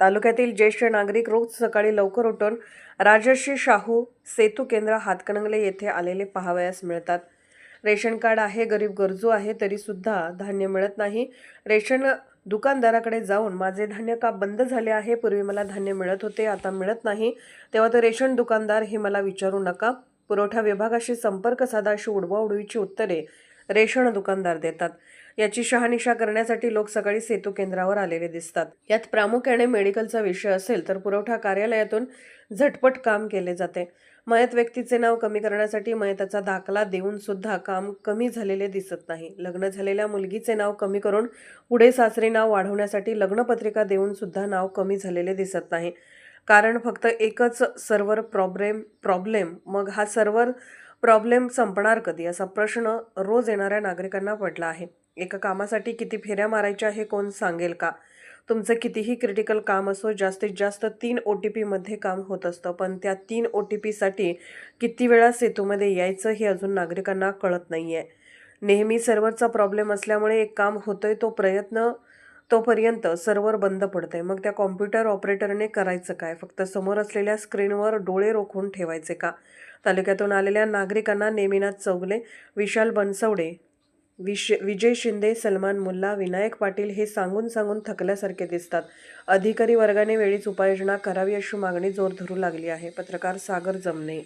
तालुक्यातील ज्येष्ठ नागरिक रोज सकाळी लवकर उठून राजर्षी शाहू सेतू केंद्र हातकणंगले येथे आलेले पाहावयास मिळतात. रेशन कार्ड आहे गरीब गरजू आहे तरीसुद्धा धान्य मिळत नाही. रेशन दुकानदाराकडे जाऊन माझे धान्य का बंद झाले आहे? पूर्वी मला धान्य मिळत होते आता मिळत नाही. तेव्हा तर रेशन दुकानदार हे मला विचारू नका. पुरवठा विभागाशी संपर्क साधा अशी उडवाउडवीची उत्तरे रेशन दुकानदार देतात. याची शहानिशा करण्यासाठी लोक सकाळी सेतू केंद्रावर आलेले दिसतात. यात प्रामुख्याने मेडिकलचा विषय असेल तर पुरवठा कार्यालयातून झटपट काम केले जाते. मयत व्यक्तीचे नाव कमी करण्यासाठी मयताचा दाखला देऊन सुद्धा काम कमी झालेले दिसत नाही. लग्न झालेल्या मुलगीचे नाव कमी करून पुढे सासरे नाव वाढवण्यासाठी लग्नपत्रिका देऊन सुद्धा नाव कमी झालेले दिसत नाही. कारण फक्त एकच सर्व्हर प्रॉब्लेम प्रॉब्लेम मग हा सर्व्हर प्रॉब्लेम संपणार कधी? असा प्रश्न रोज येणाऱ्या नागरिकांना पडला आहे. एका कामासाठी किती फेऱ्या मारायच्या हे कोण सांगेल का? तुमचं कितीही क्रिटिकल काम असो जास्तीत जास्त तीन ओ टी पीमध्ये काम होत असतं. पण त्या तीन ओ टी पीसाठी किती वेळा सेतूमध्ये यायचं हे अजून नागरिकांना कळत नाही आहे नेहमी सर्व्हरचा प्रॉब्लेम असल्यामुळे एक काम होतंय तो प्रयत्न तोपर्यंत सर्व्हर बंद पडतंय. मग त्या कॉम्प्युटर ऑपरेटरने करायचं काय? फक्त समोर असलेल्या स्क्रीनवर डोळे रोखून ठेवायचे का? तालुक्यातून आलेल्या नागरिकांना नेमिनाथ चौगले विशाल बनसवडे विश विजय शिंदे सलमान मुल्ला विनायक पाटील हे सांगून सांगून थकल्यासारखे दिसतात. अधिकारी वर्गाने वेळीच उपाययोजना करावी अशी मागणी जोर धरू लागली आहे. पत्रकार सागर जमने.